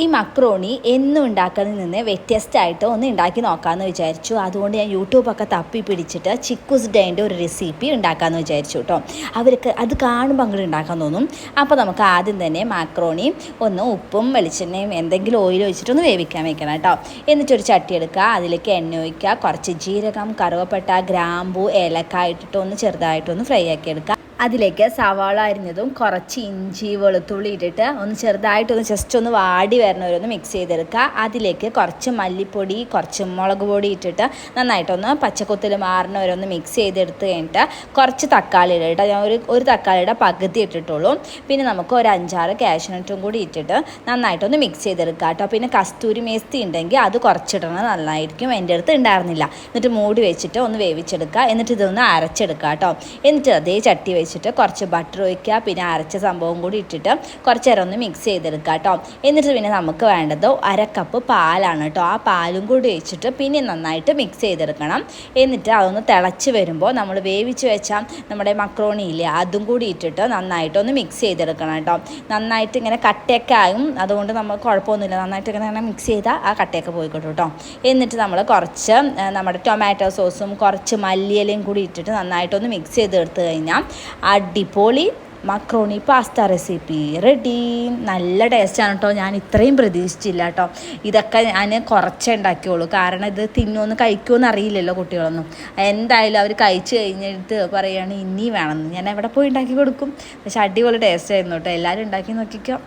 ഈ മക്രോണി എന്നും ഉണ്ടാക്കുന്നതിൽ നിന്ന് വ്യത്യസ്തമായിട്ട് ഒന്ന് ഉണ്ടാക്കി നോക്കാമെന്ന് വിചാരിച്ചു. അതുകൊണ്ട് ഞാൻ യൂട്യൂബൊക്കെ തപ്പി പിടിച്ചിട്ട് ചിക്കുസ് ഡേന്റെ ഒരു റെസിപ്പി ഉണ്ടാക്കാമെന്ന് വിചാരിച്ചു കേട്ടോ അവർക്ക് അത് കാണുമ്പോൾ അങ്ങോട്ട് ഉണ്ടാക്കാൻ തോന്നും. അപ്പോൾ നമുക്ക് ആദ്യം തന്നെ മാക്രോണി ഒന്ന് ഉപ്പും വെളിച്ചെണ്ണയും എന്തെങ്കിലും ഓയിൽ ഒഴിച്ചിട്ടൊന്ന് വേവിക്കാൻ വെക്കണം കേട്ടോ എന്നിട്ടൊരു ചട്ടി എടുക്കുക. അതിലേക്ക് എണ്ണ ഒഴിക്കുക. കുറച്ച് ജീരകം കറുവപ്പട്ട ഗ്രാമ്പു ഏലക്ക ഇട്ടിട്ട് ഒന്ന് ചെറുതായിട്ടൊന്ന് ഫ്രൈ ആക്കി എടുക്കുക. അതിലേക്ക് സവാള അരിഞ്ഞതും കുറച്ച് ഇഞ്ചി വെളുത്തുള്ളി ഇട്ടിട്ട് ഒന്ന് ചെറുതായിട്ടൊന്ന് ജസ്റ്റ് ഒന്ന് വാടി വരണവരൊന്ന് മിക്സ് ചെയ്തെടുക്കുക. അതിലേക്ക് കുറച്ച് മല്ലിപ്പൊടി കുറച്ച് മുളക് പൊടി ഇട്ടിട്ട് നന്നായിട്ടൊന്ന് പച്ചക്കൊത്തിൽ മാറണവരൊന്ന് മിക്സ് ചെയ്തെടുത്ത് കഴിഞ്ഞിട്ട് കുറച്ച് തക്കാളി ഇടുക ഞാൻ ഒരു ഒരു തക്കാളിയുടെ പകുതി ഇട്ടിട്ടുള്ളൂ. പിന്നെ നമുക്ക് ഒരു അഞ്ചാറ് കാഷ്നട്ടും കൂടി ഇട്ടിട്ട് നന്നായിട്ടൊന്ന് മിക്സ് ചെയ്തെടുക്കുക കേട്ടോ. പിന്നെ കസ്തൂരി മേസ്തി ഉണ്ടെങ്കിൽ അത് കുറച്ചിടണം നന്നായിരിക്കും. എന്റെ അടുത്ത് ഉണ്ടായിരുന്നില്ല. എന്നിട്ട് മൂടി വെച്ചിട്ട് ഒന്ന് വേവിച്ചെടുക്കുക. എന്നിട്ട് ഇതൊന്ന് അരച്ചെടുക്കുക കേട്ടോ. എന്നിട്ട് അതേ ചട്ടി വെച്ചിട്ട് കുറച്ച് ബട്ടർ ഒഴിക്കുക പിന്നെ അരച്ച സംഭവം കൂടി ഇട്ടിട്ട് കുറച്ച് നേരം ഒന്ന് മിക്സ് ചെയ്തെടുക്കുക കേട്ടോ എന്നിട്ട് പിന്നെ നമുക്ക് വേണ്ടത് അരക്കപ്പ് കപ്പ് പാലാണ് കേട്ടോ ആ പാലും കൂടി ഒഴിച്ചിട്ട് പിന്നെ നന്നായിട്ട് മിക്സ് ചെയ്തെടുക്കണം. എന്നിട്ട് അതൊന്ന് തിളച്ച് വരുമ്പോൾ നമ്മൾ വേവിച്ച് വെച്ച നമ്മുടെ മക്രോണി ഇല്ലേ അതും കൂടി ഇട്ടിട്ട് നന്നായിട്ടൊന്ന് മിക്സ് ചെയ്തെടുക്കണം കേട്ടോ നന്നായിട്ട് ഇങ്ങനെ കട്ടയൊക്കെ ആയും. അതുകൊണ്ട് നമ്മൾ കുഴപ്പമൊന്നുമില്ല. നന്നായിട്ട് ഇങ്ങനെ മിക്സ് ചെയ്താൽ ആ കട്ടയൊക്കെ പോയിക്കോട്ടെ കേട്ടോ എന്നിട്ട് നമ്മൾ കുറച്ച് നമ്മുടെ ടൊമാറ്റോ സോസും കുറച്ച് മല്ലിയിലയും കൂടി ഇട്ടിട്ട് നന്നായിട്ടൊന്ന് മിക്സ് ചെയ്തെടുത്ത് കഴിഞ്ഞാൽ അടിപൊളി മക്രോണി പാസ്ത റെസിപ്പി റെഡി നല്ല ടേസ്റ്റാണ് കേട്ടോ ഞാൻ ഇത്രയും പ്രതീക്ഷിച്ചില്ല കേട്ടോ ഇതൊക്കെ ഞാൻ കുറച്ചേ ഉണ്ടാക്കിയുള്ളൂ കാരണം ഇത് തിന്നുമെന്ന് കഴിക്കുമെന്ന് അറിയില്ലല്ലോ കുട്ടികളൊന്നും. എന്തായാലും അവർ കഴിച്ചു കഴിഞ്ഞിട്ട് പറയുകയാണ് ഇനി വേണമെന്ന് ഞാൻ എവിടെ പോയി ഉണ്ടാക്കി കൊടുക്കും? പക്ഷെ അടിപൊളി ടേസ്റ്റ് ആയിരുന്നു കേട്ടോ എല്ലാവരും ഉണ്ടാക്കി നോക്കിക്കോ.